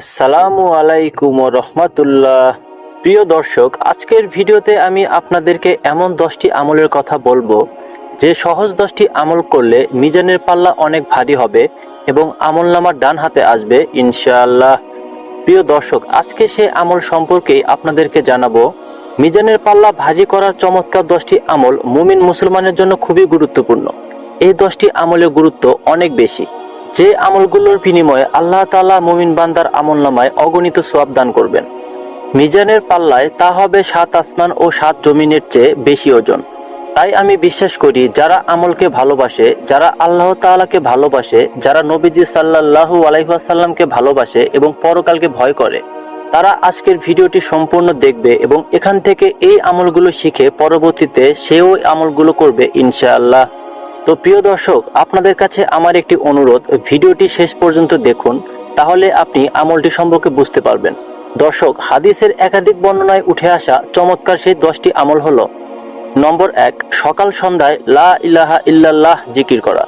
আসসালামু আলাইকুম রহমতুল্লাহ। প্রিয় দর্শক, আজকের ভিডিওতে আমি আপনাদেরকে এমন দশটি আমলের কথা বলব, যে সহজ দশটি আমল করলে মিজানের পাল্লা অনেক ভারী হবে এবং আমল নামার ডান হাতে আসবে ইনশাআল্লাহ। প্রিয় দর্শক, আজকে সে আমল সম্পর্কেই আপনাদেরকে জানাব, মিজানের পাল্লা ভারী করার চমৎকার দশটি আমল মুমিন মুসলমানের জন্য খুবই গুরুত্বপূর্ণ। এই দশটি আমলের গুরুত্ব অনেক বেশি। যে আমলগুলোর বিনিময়ে আল্লাহ তাআলা মুমিন বান্দার আমল নামায় অগণিত সোয়াব দান করবেন। মিজানের পাল্লায় তা হবে সাত আসমান ও সাত জমিনের চেয়ে বেশি ওজন। তাই আমি বিশ্বাস করি, যারা আমলকে ভালোবাসে, যারা আল্লাহ তাআলাকে ভালোবাসে, যারা নবীজি সাল্লাল্লাহু আলাইহাসাল্লামকে ভালোবাসে এবং পরকালকে ভয় করে, তারা আজকের ভিডিওটি সম্পূর্ণ দেখবে এবং এখান থেকে এই আমলগুলো শিখে পরবর্তীতে সেও আমলগুলো করবে ইনশাআল্লাহ। তো প্রিয় দর্শক, আপনাদের কাছে আমার একটি অনুরোধ, ভিডিওটি শেষ পর্যন্ত দেখুন, তাহলে আপনি আমলটি সম্পর্কে বুঝতে পারবেন। দর্শক, হাদিসের একাধিক বর্ণনায় উঠে আসা চমৎকার সেই দশটি আমল হলো, নম্বর এক, সকাল সন্ধ্যায় লা ইলাহা ইল্লাল্লাহ জিকির করা।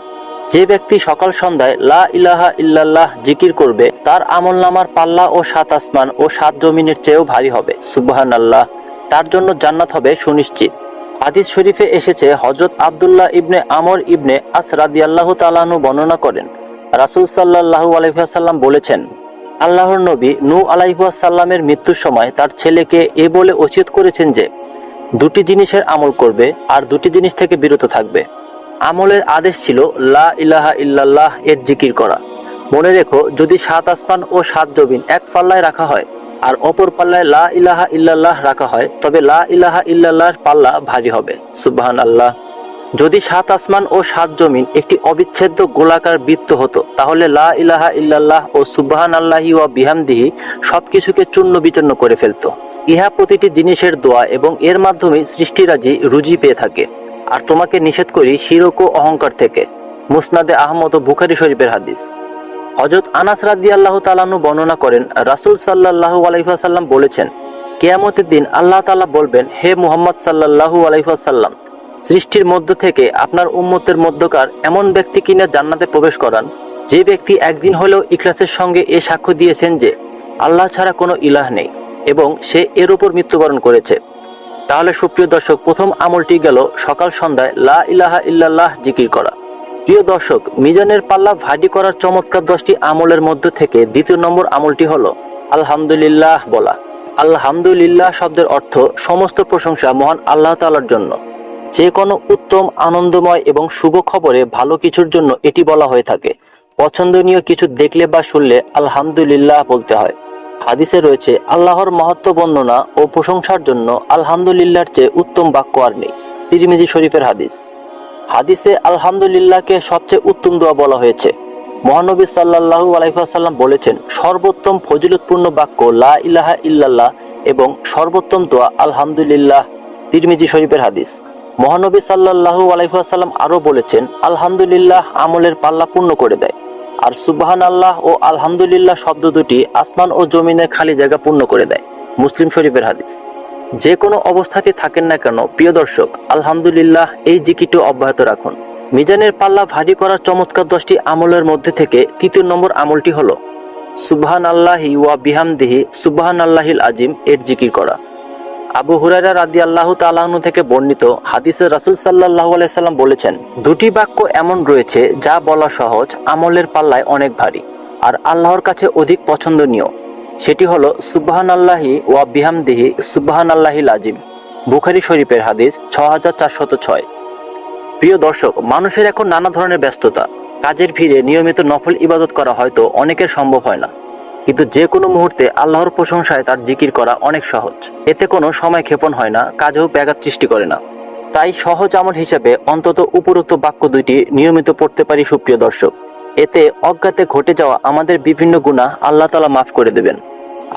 যে ব্যক্তি সকাল সন্ধ্যায় লা ইলাহা ইল্লাল্লাহ জিকির করবে, তার আমল নামার পাল্লা ও সাত আসমান ও সাত জমিনের চেয়েও ভারী হবে। সুবহান আল্লাহ তার জন্য জান্নাত হবে সুনিশ্চিত। হাদিস শরীফে এসেছে হজরত আব্দুল্লাহ ইবনে আমর ইবনে আস রাদিয়াল্লাহু তাআলাহু বর্ণনা করেন। রাসূল সাল্লাল্লাহু আলাইহি বলেছেন, আল্লাহর নবী নু আলাইহি ওয়াসাল্লামের মৃত্যুর সময় তার ছেলেকে এ বলে ওসিয়ত করেছেন যে, দুটি জিনিসের আমল করবে আর দুটি জিনিস থেকে বিরত থাকবে। আমলের আদেশ ছিল লা ইলাহা ইল্লাল্লাহ এর জিকির করা। মনে রেখো, যদি সাত আসমান ও সাত জবিন এক পাল্লায় রাখা হয় আর অপর পাল্লায় লা ইলাহা ইল্লাল্লাহ রাখা হয়, তবে লা ইলাহা ইল্লাল্লাহর পাল্লা ভারী হবে। সুবহান আল্লাহ যদি সাত আসমান ও সাত জমিন একটি অবিচ্ছেদ্য গোলাকার বৃত্ত হতো, তাহলে লা ইলাহা ইল্লাল্লাহ ও সুবহান আল্লাহি ওয়া বিহামদিহি সবকিছুকে চূর্ণ বিচূর্ণ করে ফেলতো। ইহা প্রতিটি জিনিসের দোয়া এবং এর মাধ্যমে সৃষ্টিরাজি রুজি পেয়ে থাকে। আর তোমাকে নিষেধ করি শিরক ও অহংকার থেকে। মুসনাদে আহমদ ও বুখারি শরীফের হাদিস। হজরত আনাস রাদি আল্লাহ তালানু বর্ণনা করেন, রাসুল সাল্লাহু আলাইসাল্লাম বলেছেন, কেয়ামতের দিন আল্লাহ তাআলা বলবেন, হে মুহাম্মদ সাল্লাহু আলাইসাল্লাম সৃষ্টির মধ্য থেকে আপনার উম্মতের মধ্যকার এমন ব্যক্তি কিনা জান্নাতে প্রবেশ করান। যে ব্যক্তি একদিন হলেও ইখলাসের সঙ্গে এ সাক্ষ্য দিয়েছেন যে, আল্লাহ ছাড়া কোনো ইলাহ নেই এবং সে এর উপর মৃত্যুবরণ করেছে। তাহলে সুপ্রিয় দর্শক, প্রথম আমলটি গেল সকাল সন্ধ্যায় লা ইলাহা ইল্লাল্লাহ জিকির করা। প্রিয় দর্শক, মিজানের পাল্লা ভারী করার চমৎকার দশটি আমলের মধ্য থেকে দ্বিতীয় নম্বর আমলটি হলো, আলহামদুলিল্লাহ বলা। আলহামদুলিল্লাহ শব্দের অর্থ সমস্ত প্রশংসা মহান আল্লাহ তাআলার জন্য। যে কোনো উত্তম, আনন্দময় এবং শুভ খবরে ভালো কিছুর জন্য এটি বলা হয়ে থাকে। পছন্দনীয় কিছু দেখলে বা শুনলে আলহামদুলিল্লাহ বলতে হয়। হাদিসে রয়েছে, আল্লাহর মহত্ব বর্ণনা ও প্রশংসার জন্য আলহামদুলিল্লাহর চেয়ে উত্তম বাক্য আর নেই। তিরমিজি শরীফের হাদিস। হাদিসে আলহামদুলিল্লাহকে সবচেয়ে উত্তম দোয়া বলা হয়েছে। মহানবী সাল্লাল্লাহু আলাইসাল্লাম বলেছেন, সর্বোত্তম ফজিলতপূর্ণ বাক্য লা ইলাহা ইল্লাল্লাহ এবং সর্বোত্তম দোয়া আলহামদুলিল্লাহ তিরমিজি শরীফের হাদিস। মহানবী সাল্লাল্লাহু আলাইসাল্লাম আরও বলেছেন, আলহামদুলিল্লাহ আমলের পাল্লা পূর্ণ করে দেয়। আর সুবাহান আল্লাহ ও আলহামদুলিল্লাহ শব্দ দুটি আসমান ও জমিনের খালি জায়গা পূর্ণ করে দেয়। মুসলিম শরীফের হাদিস। যে কোনো অবস্থাতে থাকেন না কেন, প্রিয় দর্শক, আলহামদুলিল্লাহ এই জিকিটি অব্যাহত রাখুন। মিজানের পাল্লা ভারী করার চমৎকার দশটি আমলের মধ্যে থেকে তৃতীয় নম্বর আমলটি হল সুবহান আল্লাহি ওয়া বিহামদিহি সুবহান আল্লাহিল আজিম এর জিকির করা। আবু হুরায়রা রাদি আল্লাহ তালাহনু থেকে বর্ণিত হাদিসের রাসুল সাল্লাহ আলাইসাল্লাম বলেছেন, দুটি বাক্য এমন রয়েছে যা বলা সহজ, আমলের পাল্লায় অনেক ভারী, আর আল্লাহর কাছে অধিক পছন্দনীয়। সেটি হলো সুবহান আল্লাহি ওয়া বিহামদিহি সুবহান আল্লাহিল লাজিম। বুখারি শরীফের হাদিস ছ হাজার চারশত ছয়। প্রিয় দর্শক, মানুষের এখন নানা ধরনের ব্যস্ততা। কাজের ভিড়ে নিয়মিত নফল ইবাদত করা হয়তো অনেকের সম্ভব হয় না। কিন্তু যে কোনো মুহূর্তে আল্লাহর প্রশংসায় তার জিকির করা অনেক সহজ। এতে কোনো সময় ক্ষেপণ হয় না, কাজেও ব্যাঘাত সৃষ্টি করে না। তাই সহজ আমল হিসেবে অন্তত উপরোক্ত বাক্য দুইটি নিয়মিত পড়তে পারি সুপ্রিয় দর্শক। এতে অজ্ঞাতে ঘটে যাওয়া আমাদের বিভিন্ন গুণা আল্লাহ তালা মাফ করে দেবেন।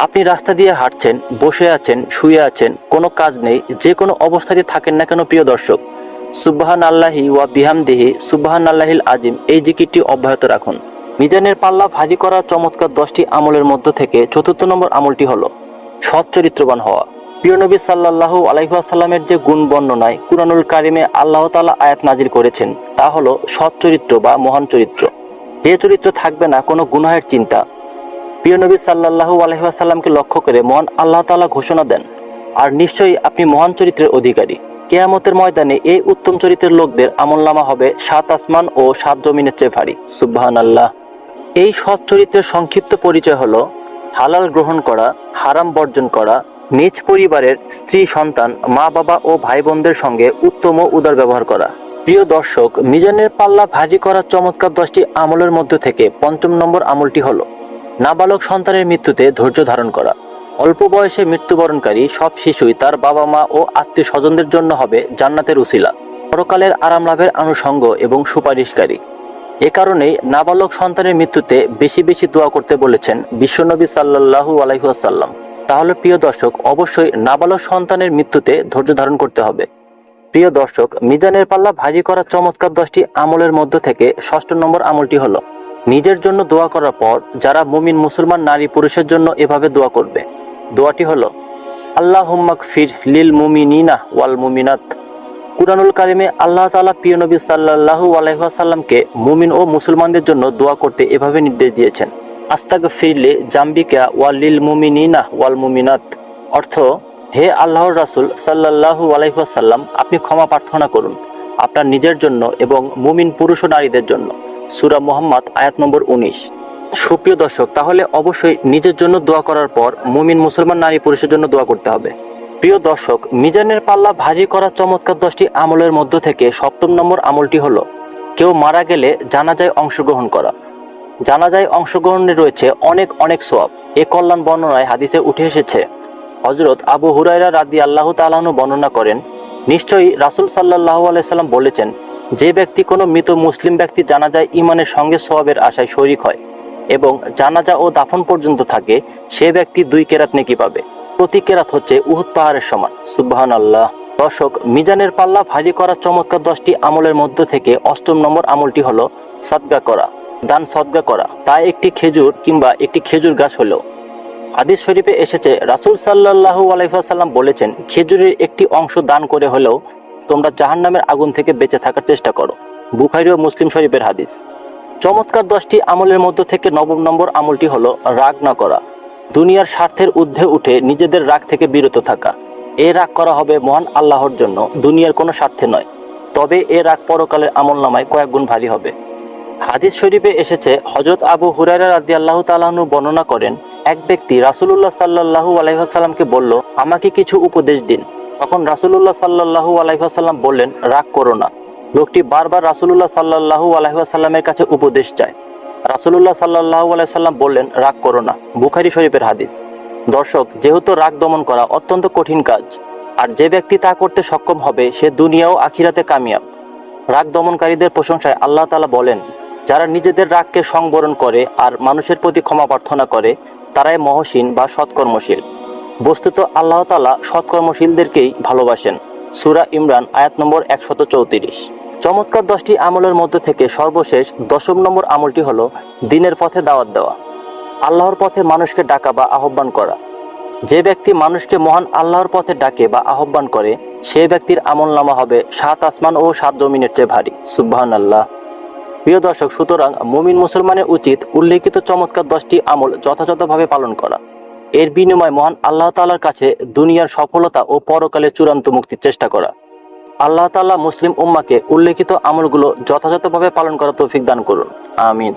আপনি রাস্তা দিয়ে হাঁটছেন, বসে আছেন, শুয়ে আছেন, কোনো কাজ নেই, যে কোনো অবস্থাতে থাকেন না কেন প্রিয় দর্শক? সুবহান আল্লাহি ওয়া বিহামদিহি সুবহান আল্লাহিল আজিম, এই জিকিরটি অব্যাহত রাখুন। মিজানের পাল্লা ভারী করার চমৎকার দশটি আমলের মধ্য থেকে চতুর্থ নম্বর আমলটি হল সৎ চরিত্রবান হওয়া। প্রিয় নবী সাল্লাল্লাহু আলাইসাল্লামের যে গুণ বর্ণনায় কুরআনুল কারিমে আল্লাহ তাআলা আয়াত নাজির করেছেন, তা হলো সৎ চরিত্র বা মহান চরিত্র। যে চরিত্র থাকবে না কোনো গুনাহের চিন্তা। প্রিয় নবী সাল্লাল্লাহু আলহিহাসাল্লামকে লক্ষ্য করে মহান আল্লাহ তাআলা ঘোষণা দেন, আর নিশ্চয়ই আপনি মহান চরিত্রের অধিকারী। কেয়ামতের ময়দানে এই উত্তম চরিত্রের লোকদের আমলনামা হবে সাত আসমান ও সাত জমিনের চেয়ে ভারী। সুবহান আল্লাহ এই সৎ চরিত্রের সংক্ষিপ্ত পরিচয় হলো হালাল গ্রহণ করা, হারাম বর্জন করা, নিজ পরিবারের স্ত্রী, সন্তান মা বাবা ও ভাই বোনদের সঙ্গে উত্তম ও উদার ব্যবহার করা। প্রিয় দর্শক, মিজানের পাল্লা ভারী করার চমৎকার দশটি আমলের মধ্যে থেকে পঞ্চম নম্বর আমলটি হল, নাবালক সন্তানের মৃত্যুতে ধৈর্য ধারণ করা। অল্প বয়সে মৃত্যুবরণকারী সব শিশুই তার বাবা মা ও আত্মীয় স্বজনদের জন্য হবে জান্নাতের উসিলা। পরকালের আরাম লাভের আনুষঙ্গ এবং সুপারিশকারী। এ কারণেই নাবালক সন্তানের মৃত্যুতে বেশি বেশি দোয়া করতে বলেছেন বিশ্বনবী সাল্লাল্লাহু আলাইহাল্লাম তাহলে প্রিয় দর্শক, অবশ্যই নাবালক সন্তানের মৃত্যুতে ধৈর্য ধারণ করতে হবে। প্রিয় দর্শক, মিজানের পাল্লা ভারী করা চমৎকার দশটি আমলের মধ্য থেকে ষষ্ঠ নম্বর আমলটি হলো, নিজের জন্য দোয়া করার পর যারা মুমিন মুসলমান নারী পুরুষের জন্য এভাবে দোয়া করবে। দোয়াটি হলো আল্লাহ হুম্মাক ফির লিল মুমিনিনা ওয়াল মুমিনাত। কুরআনুল কারিমে আল্লাহ তাআলা প্রিয় নবী সাল্লাল্লাহু আলাইহি ওয়াসাল্লামকে মুমিন ও মুসলমানদের জন্য দোয়া করতে এভাবে নির্দেশ দিয়েছেন। আস্তাগ ফিরলে জাম্বিকা ওয়াল লিল মুমিনিনা ওয়াল মুমিনাত। অর্থ হে আল্লাহর রাসূল সাল্লাল্লাহু আলাইহি ওয়াসাল্লাম, আপনি ক্ষমা প্রার্থনা করুন আপনার নিজের জন্য এবং মুমিন পুরুষ ও নারীদের জন্য। সুরা মোহাম্মদ, আয়াত নম্বর উনিশ। সুপ্রিয় দর্শক, তাহলে অবশ্যই নিজের জন্য দোয়া করার পর মুমিন মুসলমান নারী পুরুষের জন্য দোয়া করতে হবে। প্রিয় দর্শক, মিজানের পাল্লা ভারী করা চমৎকার দশটি আমলের মধ্য থেকে সপ্তম নম্বর আমলটি হলো, কেউ মারা গেলে জানাজায় অংশগ্রহণ করা। জানাজায় অংশগ্রহণে রয়েছে অনেক অনেক সোয়াব। এ কল্যাণ বর্ণনায় হাদিসে উঠে এসেছে হজরত আবু হুরাইরা রাদি আল্লাহ তালাহনু বর্ণনা করেন, নিশ্চয়ই রাসুল সাল্লাহ আলাইসাল্লাম বলেছেন, যে ব্যক্তি কোনো মৃত মুসলিম ব্যক্তি জানাজায় ইমানের সঙ্গে সোয়াবের আশায় শরিক হয় এবং জানাজা ও দাফন পর্যন্ত থাকে, সে ব্যক্তি দুই কেরাত নেকি পাবে। প্রতি কেরাত হচ্ছে উহুদ পাহাড়ের সমান। সুবহান আল্লাহ দর্শক, মিজানের পাল্লা ভারী করা চমৎকার দশটি আমলের মধ্য থেকে অষ্টম নম্বর আমলটি হলো সদগা করা, দান সদগা করা। তা একটি খেজুর কিংবা একটি খেজুর গাছ হলো হাদিস শরীফে এসেছে, রাসূল সাল্লাল্লাহু আলাইহি ওয়াসাল্লাম বলেছেন, খেজুরের একটি অংশ দান করে হলেও তোমরা জাহান্নামের আগুন থেকে বেঁচে থাকার চেষ্টা করো। বুখারী ও মুসলিম শরীফের হাদিস। চমৎকার দশটি আমলের মধ্য থেকে নবম নম্বর আমলটি হলো রাগ না করা। দুনিয়ার স্বার্থের ঊর্ধ্বে উঠে নিজেদের রাগ থেকে বিরত থাকা। এ রাগ করা হবে মহান আল্লাহর জন্য, দুনিয়ার কোনো স্বার্থে নয়। তবে এ রাগ পরকালের আমল নামায় কয়েক গুণ ভারী হবে। হাদিস শরীফে এসেছে হজরত আবু হুরায়রা রাদি আল্লাহ তালাহনু বর্ণনা করেন এক ব্যক্তি রাসুলুল্লাহ সাল্লাহু আলাইসাল্লামকে বলল, আমাকে কিছু উপদেশ দিন। তখন রাসুলুল্লাহ সাল্লাহু আলাইসাল্লাম বললেন, রাগ করো না। লোকটি বারবার রাসুলুল্লাহ সাল্লাহু আলাইসাল্লামের কাছে উপদেশ চায়। রাসুলুল্লাহ সাল্লাহু আলাইসাল্লাম বললেন, রাগ করো না। বুখারি শরীফের হাদিস। দর্শক, যেহেতু রাগ দমন করা অত্যন্ত কঠিন কাজ, আর যে ব্যক্তি তা করতে সক্ষম হবে, সে দুনিয়া ও আখিরাতে কামিয়াব। রাগ দমনকারীদের প্রশংসায় আল্লাহ তালা বলেন, যারা নিজেদের রাগকে সংবরণ করে আর মানুষের প্রতি ক্ষমা প্রার্থনা করে তারাই মহসিন বা সৎকর্মশীল। বস্তুত আল্লাহ তালা সৎকর্মশীলদেরকেই ভালোবাসেন। সুরা ইমরান, আয়াত নম্বর একশত চৌত্রিশ। চমৎকার দশটি আমলের মধ্যে থেকে সর্বশেষ দশম নম্বর আমলটি হলো দিনের পথে দাওয়াত দেওয়া। আল্লাহর পথে মানুষকে ডাকা বা আহ্বান করা। যে ব্যক্তি মানুষকে মহান আল্লাহর পথে ডাকে বা আহ্বান করে সেই ব্যক্তির আমল নামা হবে সাত আসমান ও সাত জমিনের চেয়ে ভারী। সুবহান আল্লাহ প্রিয় দর্শক, সুতরাং মুমিন মুসলমানের উচিত উল্লেখিত চমৎকার দশটি আমল যথাযথভাবে পালন করা। এর বিনিময়ে মহান আল্লাহ তাল্লার কাছে দুনিয়ার সফলতা ও পরকালে চূড়ান্ত মুক্তির চেষ্টা করা। আল্লাহ তাল্লাহ মুসলিম উম্মাকে উল্লেখিত আমলগুলো যথাযথভাবে পালন করা তৌফিক দান করুন। আমিন।